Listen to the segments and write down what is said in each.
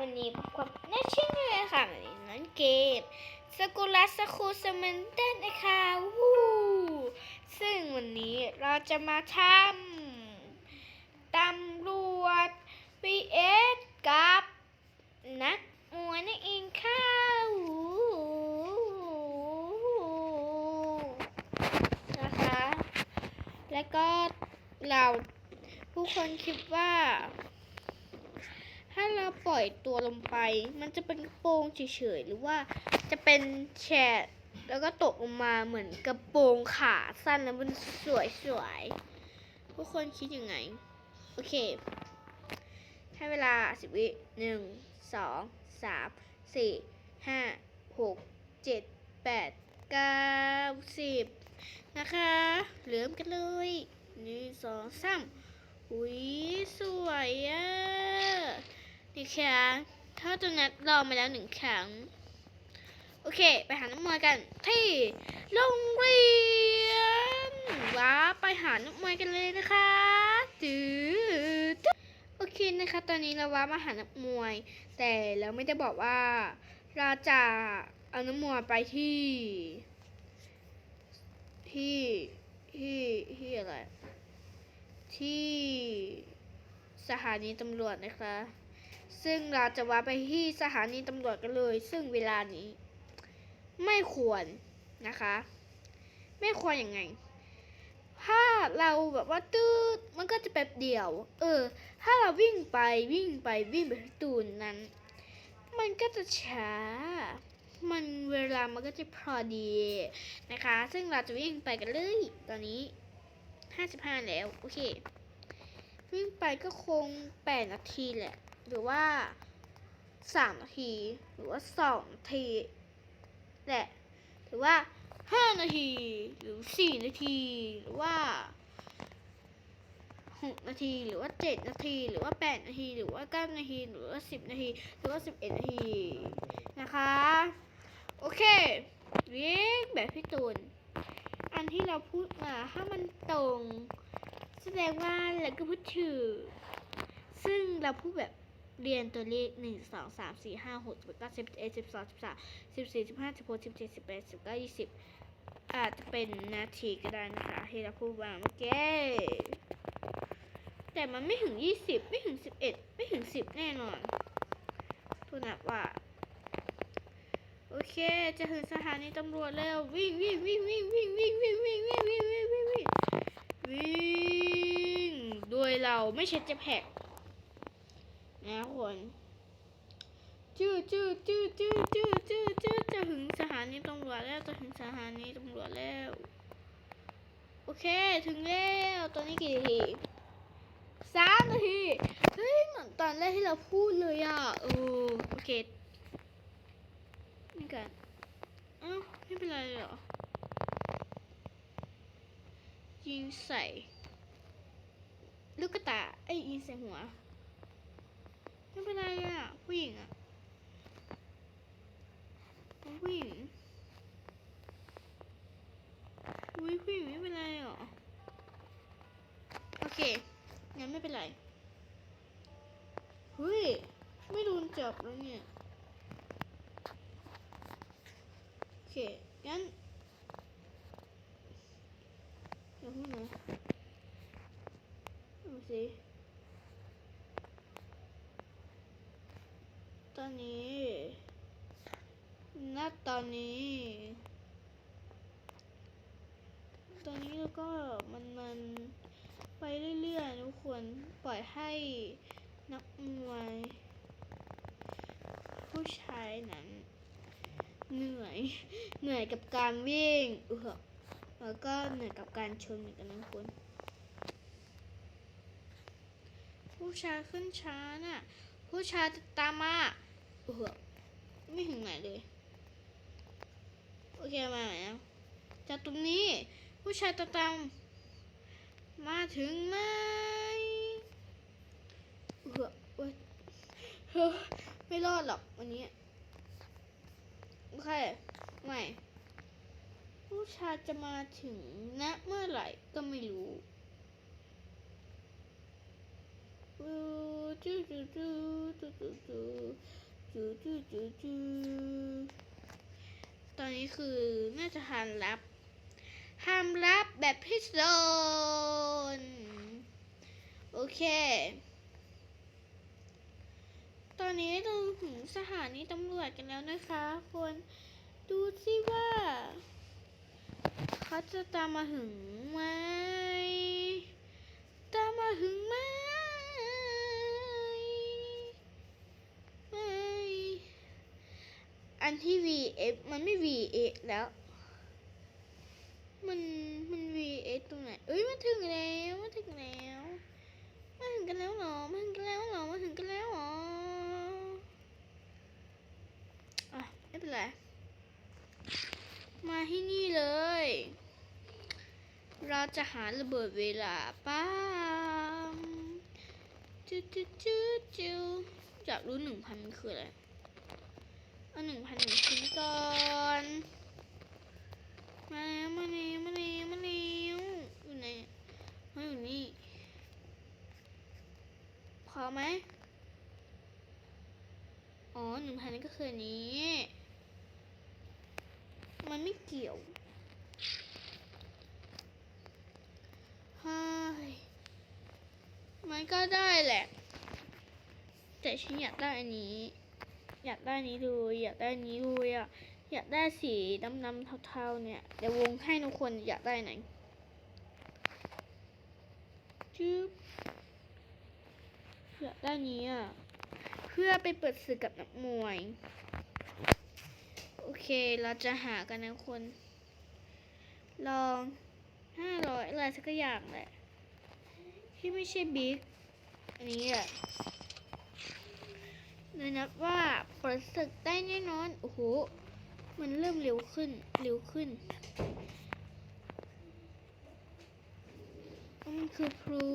วันนี้พบกับน่าชื่นเลยค่ะวันนี้น้องเกมสกุลัสคูสเมนเต้นนะคะวู้ซึ่งวันนี้เราจะมาทำตำรวจ vs กับ นักมวยนั่นเองค่ะวู้นะคะ แล้วก็เราผู้คนคิดว่า ถ้าเราปล่อยตัวลงไป มันจะเป็นโปรงเฉยๆ หรือว่าจะเป็นแฉะแล้วก็ตกลงมาเหมือนกระโปรงขาสั้นแล้วมันสวยๆ ทุกคนคิดยังไง โอเค ให้เวลาสิบวิหนึ่งสองสามสี่ห้าหกเจ็ดแปดเก้าสิบนะคะเริ่มกันเลยหนึ่งสองสามอุ้ยสวยอะ นี่ค่ะถ้าตัวนัดลองไปแล้วหนึ่งครั้ง โอเค ไปหาน้ำมวยกัน ที่โรงเรียนว้าไปหาน้ำมวยกันเลยนะคะจืดโอเคนะคะ ตอนนี้เราว้ามาหานักมวย แต่เราไม่ได้บอกว่า เราจะเอาน้ำมวยไปที่ ที่ที่ที่อะไรที่สถานีตำรวจนะคะ ซึ่งเราจะว่าไปที่สถานีตำรวจกันเลย ซึ่งเวลานี้ ไม่ควรนะคะ ไม่ควรยังไง ถ้าเราแบบว่าตืดมันก็จะแป๊บเดียว เออ ถ้าเราวิ่งไปวิ่งไปวิ่งไปที่ตูนนั้น มันก็จะช้า มันเวลามันก็จะพอดีนะคะ ซึ่งเราจะวิ่งไปกันเลยตอนนี้55แล้ว โอเค วิ่งไปก็คง8นาทีแหละ หรือว่า3นาที หรือว่า2นาทีแหละหรือว่า5นาที หรือ4นาที หรือว่า6นาที หรือว่า7นาที หรือว่า8นาที หรือว่า9นาที หรือว่า10นาที หรือว่า11นาที นะคะ โอเควิ่งแบบพี่ตูน อันที่เราพูดมาถ้ามันตรง แสดงว่าเราก็พูดถูกซึ่งเราพูดแบบ เรียนตัวเลขหนึ่งสองสามสี่ห้าหกเจ็ดเก้าสิบเอ็ดสิบสองสิบสามสิบสี่สิบห้าสิบหกสิบเจ็ดสิบแปดสิบเก้ายี่สิบอาจจะเป็นนาทีก็ได้นะคะที่เราพูดมาเมื่อกี้แต่มันไม่ถึงยี่สิบไม่ถึงสิบเอ็ดไม่ถึงสิบแน่นอนทุนับว่าโอเค จะถึงสถานีตำรวจแล้ววิ่งวิ่งวิ่งวิ่งวิ่งวิ่งวิ่งวิ่งวิ่งวิ่งวิ่งวิ่งวิ่งวิ่งโดยเราไม่ใช่จะแพก นะคนจื้อจื้อจื้อจื้อจื้อจื้อจื้อจะถึงสถานีตำรวจแล้วจะถึงสถานีตำรวจแล้ว โอเคถึงแล้วตอนนี้กี่นาทีสามนาทีเฮ้ยเหมือนตอนแรกที่เราพูดเลยอะเออโอเคนี่กันอ้าวไม่เป็นไรเหรอยิงใส่ ลูกกระตาไอ้ยิงใส่หัว ไม่เป็นไรอะ ผู้หญิงอะผู้หญิงอุ้ยผู้หญิงไม่เป็นไรหรอ โอเค งั้นไม่เป็นไรเฮ้ย ไม่โดนจับแล้วเนี่ย โอเค งั้นเดี๋ยวพูดนะดูสิ ตอนนี้ ณ ตอนนี้ ตอนนี้แล้วก็มันมันไปเรื่อยๆทุกคนปล่อยให้นักมวย ผู้ชายนั้น เหนื่อย เหนื่อยกับการวิ่งเออแล้วก็เหนื่อยกับการชนเหมือนกันนะคุณผู้ชายขึ้นช้าน่ะ ผู้ชายตามมาเออไม่ถึงไหนเลย อเคมาแล้วจากตรงนี้ผู้ชายตามตามาถึงไหมเออเว้ยเฮ้อไม่รอดหรอกวันนี้โอเคไม่ผู้ชายจะมาถึงณเมื่อไหร่ก็ไม่รู้จูจูจูจูจูจูจูจูจูจูต อนนี้คือน่าจะห้ามรับห้ามรับแบบพิเศษโอเค ตอนนี้เราถึงสถานีตำรวจกันแล้วนะคะคนดูสิว่า เขาจะตามมาถึงไหม ตามมาถึงไหม อันที่ VF มันไม่ VF แล้ว มันมัน VF ตรงไหนเอ้ยมาถึงแล้วมาถึงแล้วมาถึงกันแล้วเหรอมาถึงกันแล้วเหรอมาถึงกันแล้วหรออะไม่เป็นไรมาที่นี่เลย เราจะหาระเบิดเวลาป้ามจูจูจูจูอยากรู้หนึ่งพันคืออะไร เอาหนึ่งพันหนึ่งชิ้นก่อนมาแล้วมาแล้วมาแล้วมาแล้วอยู่ไหนมาอยู่นี่พอไหมอ๋อหนึ่งพันก็คือนนี้ มันไม่เกี่ยวฮ้ยมันก็ได้แหละ แต่ฉันอยากได้อันนี้ อยากได้นี้เลยอยากได้นี้เลยอะอยากได้สีดำๆเทาๆเนี่ยเดี๋ยววงให้ทุกคนอยากได้ไหนจึ๊บอยากได้นี้อะเพื่อไปเปิดศึกกับนักมวย โอเคเราจะหากันนะคน ลองห้าร้อยอะไรสักอย่างแหละที่ไม่ใช่บิ๊กอันนี้แห ละเลยนับว่าเปิดศึกได้แน่นอน โอ้โห มันเริ่มเร็วขึ้น เร็วขึ้น มันคือพลุ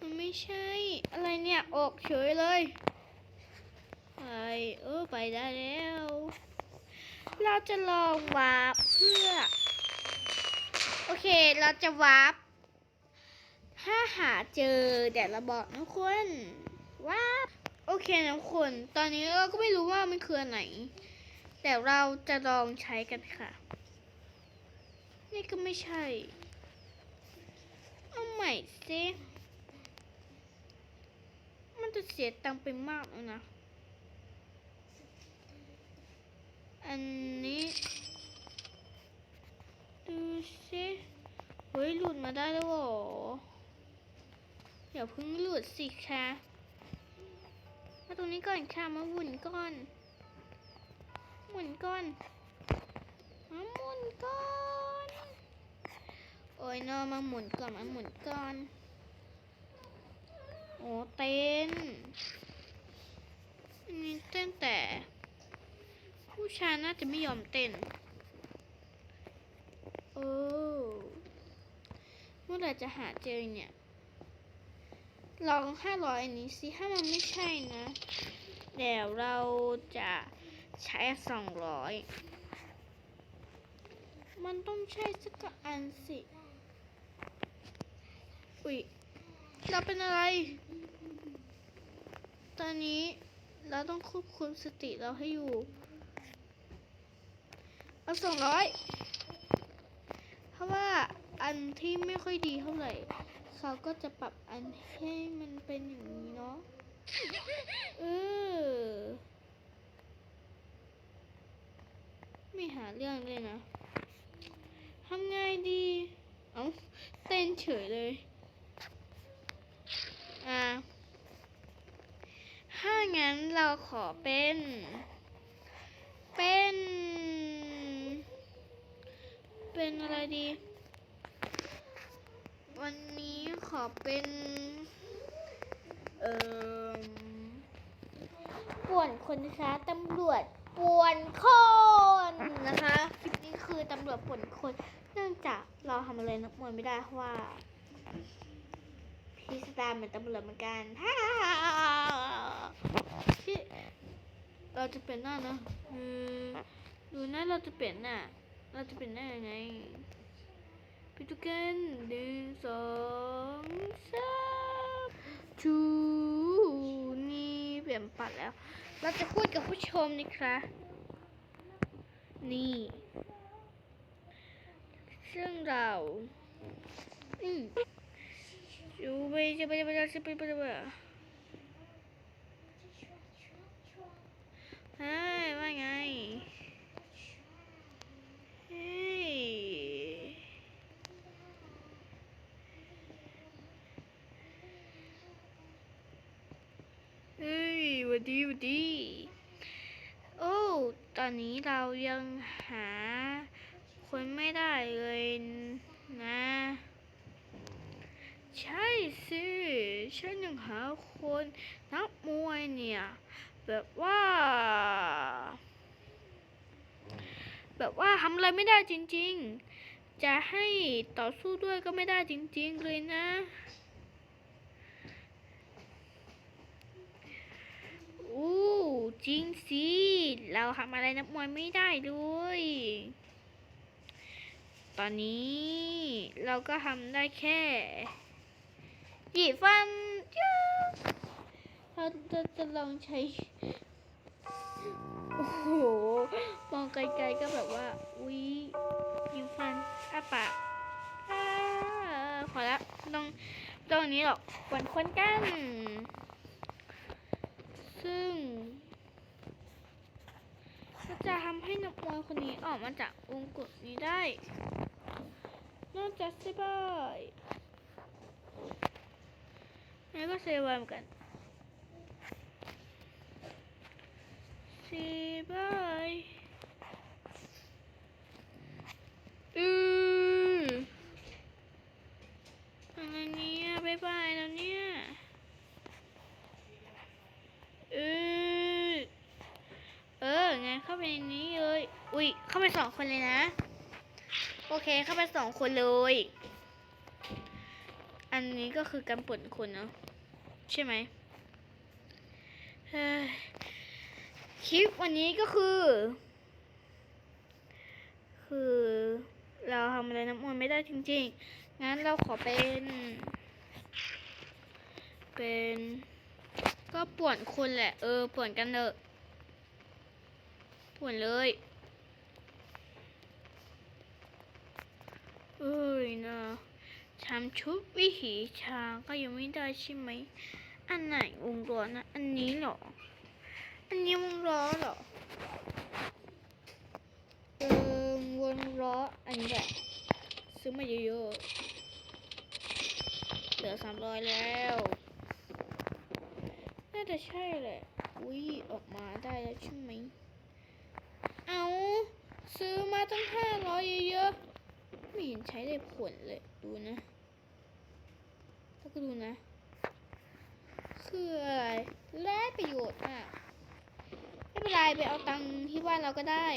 มันไม่ใช่ อะไรเนี่ย ออกเฉยเลย ไป เออ ไปได้แล้ว เราจะลองวาร์ปเพื่อ โอเค เราจะวาร์ปถ้าหาเจอเดี๋ยวเราบอกนะคุณวาร์ป โอเคนะคุณตอนนี้เราก็ไม่รู้ว่ามันคืออันไหน แต่เราจะลองใช้กันค่ะ นี่ก็ไม่ใช่ เอาใหม่สิมันจะเสียตังค์ไปมากเลยนะ อันนี้ดูสิเฮ้ยหลุดมาได้แล้วหรออย่าเพิ่งหลุดสิคะ รงนี้ก่อนค่ะมาหมุนก่อน หมุนก่อนมาหมุนก่อน โอ้ยนอมาหมุนก่อนมาหมุนก่อน โอ้เต้นอันนี้เต้นแต่ ผู้ชายน่าจะไม่ยอมเต้นโอ้เมื่อไรจะหาเจอเนี่ย ลองห้าร้อยอันนี้สิถ้ามันไม่ใช่นะเดี๋ยวเราจะใช้สองร้อยมันต้องใช่สักอันสิ อุ๊ย เราเป็นอะไร ตอนนี้เราต้องควบคุมสติเราให้อยู่ เอาสองร้อย เพราะว่าอันที่ไม่ค่อยดีเท่าไหร่ เขาก็จะปรับอันให้มันเป็นอย่างนี้เนาะเออไม่หาเรื่องเลยนะทำไงดี เอ้าเต้นเฉยเลย อ่า ถ้างั้นเราขอเป็น เป็น เป็นอะไรดี วันนี้ขอเป็น เอ่อป่วนคนนะคะตำรวจป่วนคนนะคะคลิปนี้คือตำรวจป่วนคน เนื่องจากเราทำอะไรนักมวยไม่ได้เพราะว่าพี่สตาร์เป็นตำรวจเหมือนกันฮ่าที่เราจะเป็นหน้านะดูหน้าเราจะเปลี่ยนหน้าเราจะเป็นหน้ายังไง ไปดูกันหนึ่งสองสามจูนี่เปลี่ยนปัดแล้ว เราจะพูดกับผู้ชมนะคะนี่ ซึ่งเราอืมจูไปจะไปจะไปจะไปจะไปจะไปเฮ้ยว่าไงเฮ้ย เฮ้ยวัดดีวัดดีโอ้ตอนนี้เรายังหา คนไม่ได้เลยนะ ใช่สิฉันยังหาคนนักมวยเนี่ย แบบว่า แบบว่าทำอะไรไม่ได้จริง ๆ จะให้ต่อสู้ด้วยก็ไม่ได้จริง ๆ เลยนะ อู้จริงสิ เราทำอะไรนักมวยไม่ได้ด้วย ตอนนี้เราก็ทำได้แค่หยิบฟันจ้าเราจะจะลองใช้ โอ้โห มองไกลๆก็แบบว่า อุ๊ยยิงฟันอ้าปากอ้าพอละต้องตรงนี้หรอกกวนควนกัน ซึ่งจะทำให้นักมวยคนนี้ออกมาจากวงกฎนี้ได้ นอกจากเซบายแล้วก็เซบายเหมือนกันเซบายอืออะไรเนี่ยบายบายแล้วเนี่ย เออเออไงเข้าไปในนี้เลย อุ้ย เข้าไปสอง คนเลยนะ โอเคเข้าไปสองคนเลย อันนี้ก็คือการป่วนคนเนาะใช่ไหมคลิปวันนี้ก็คือ คือเราทำอะไรน้ำมันไม่ได้จริงๆ งั้นเราขอเป็น เป็น ก็ป่วนคนแหละ เออป่วนกันเถอะป่วนเลย เอ้ยนะทำชุดวิถีชาก็ยังไม่ได้ใช่ไหม อันไหนวงล้อนะ อันนี้เหรอ อันนี้วงล้อเหรอ เออวงล้ออันนี้แหละซื้อมาเยอะๆ เหลือสามร้อยแล้ว น่าจะใช่แหละ อุ้ยออกมาได้แล้วใช่ไหม เอา ซื้อมาตั้งห้าร้อยเยอะๆ ไม่เห็นใช้ได้ผลเลย ดูนะแล้วก็ดูนะ คืออะไร แลกประโยชน์อะ ไม่เป็นไรไปเอาตังค์ที่บ้านเราก็ได้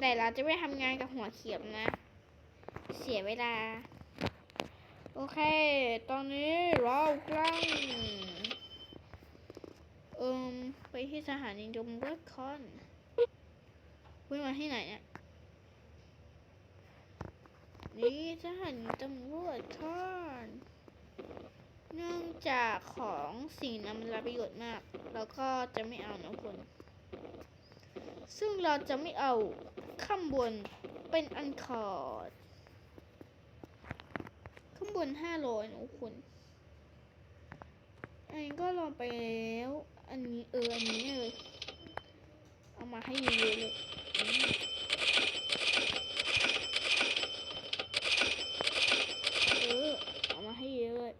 แต่เราจะไม่ทำงานกับหัวเขียมนะ เสียเวลา โอเค ตอนนี้เรากำลังเอิมไปที่สถานีตำรวจคอนวิ่งมาที่ไหนเนี่ย นี่สถานีตำรวจคอนเนื่องจากของสิ่งนั้นมันรับประโยชน์มากเราก็จะไม่เอานะคุณซึ่งเราจะไม่เอาข้างบนเป็นอันคอร์ดข้างบนห้าร้อยนะคุณอันนี้ก็ลองไปแล้ว อันนี้เออ อันนี้เลย เอามาให้เยอะๆเลยอืมเออ เอามาให้เยอะเลย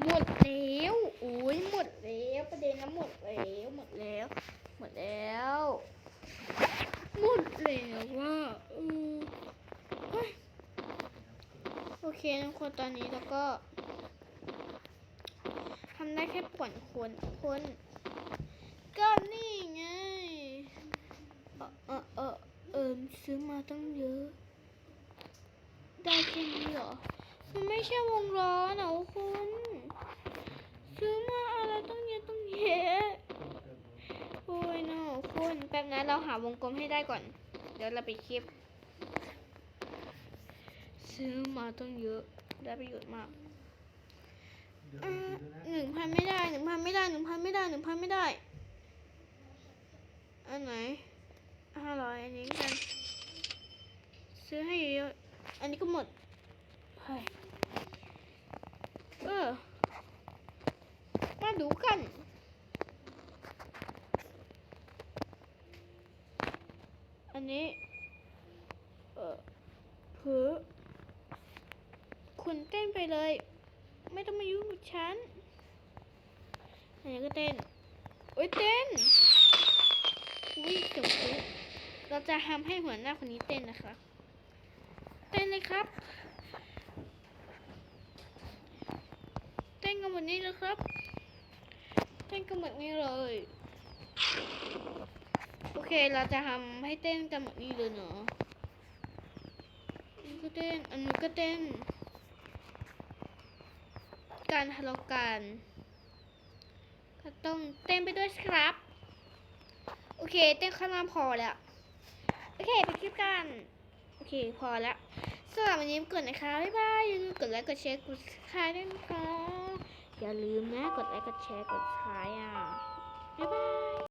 หมดแล้วโอ้ยห มดแล้วประเด็นนะหมดแล้วหมดแล้ว หมดแล้วหมดแล้วว่าออโอเคทุกคนตอนนี้แล้วก็ทำได้แค่ป่วนคนคนก็นี่ไงเออเออเออเออซื้อมาตั้งเยอะได้แค่นี้เหรอมันไม่ใช่วงล้อนะคุณ ซื้อมาอะไรต้องเยอะต้องแยะโอ้ยนะคุณแป๊บนะเราหาวงกลมให้ได้ก่อน เดี๋ยวเราไปคลิป ซื้อมาต้องเยอะได้ประโยชน์มากอ่าหนึ่งพันไม่ได้หนึ่งพันไม่ได้หนึ่งพันไม่ได้หนึ่งพันไม่ได้ อันไหนห้าร้อยอันนี้กัน ซื้อให้เยอะ อันนี้ก็หมดเฮ้ยเออ ดูกันอันนี้ เออเผือคุณเต้นไปเลย ไม่ต้องมายุ่งกับฉัน อันนี้ก็เต้น โอ้ยเต้น อุ้ยจบปุ๊เราจะทำให้หัวหน้าคนนี้เต้นนะคะเต้นเลยครับ เต้นกันหมดนี้เลยครับ ต้นกันหมดนี้เลย โอเคเราจะทำให้เต้นกันหมดนี้เลยเนาะอันนี้ก็เต้น อันนี้ก็เต้น การทะเลาะกัน ก็ต้องเต้นไปด้วยครับ โอเค เต้นข้างล่างพอแล้ว โอเคไปคลิปกัน โอเคพอแล้วสำหรับวันนี้กดนะคะ บ๊ายบายอย่าลืมกดไลค์ กดแชร์ กดคลายด้วยนะคะ อย่าลืมนะ กดไลค์ กดแชร์ กดคลายอะ บ๊ายบาย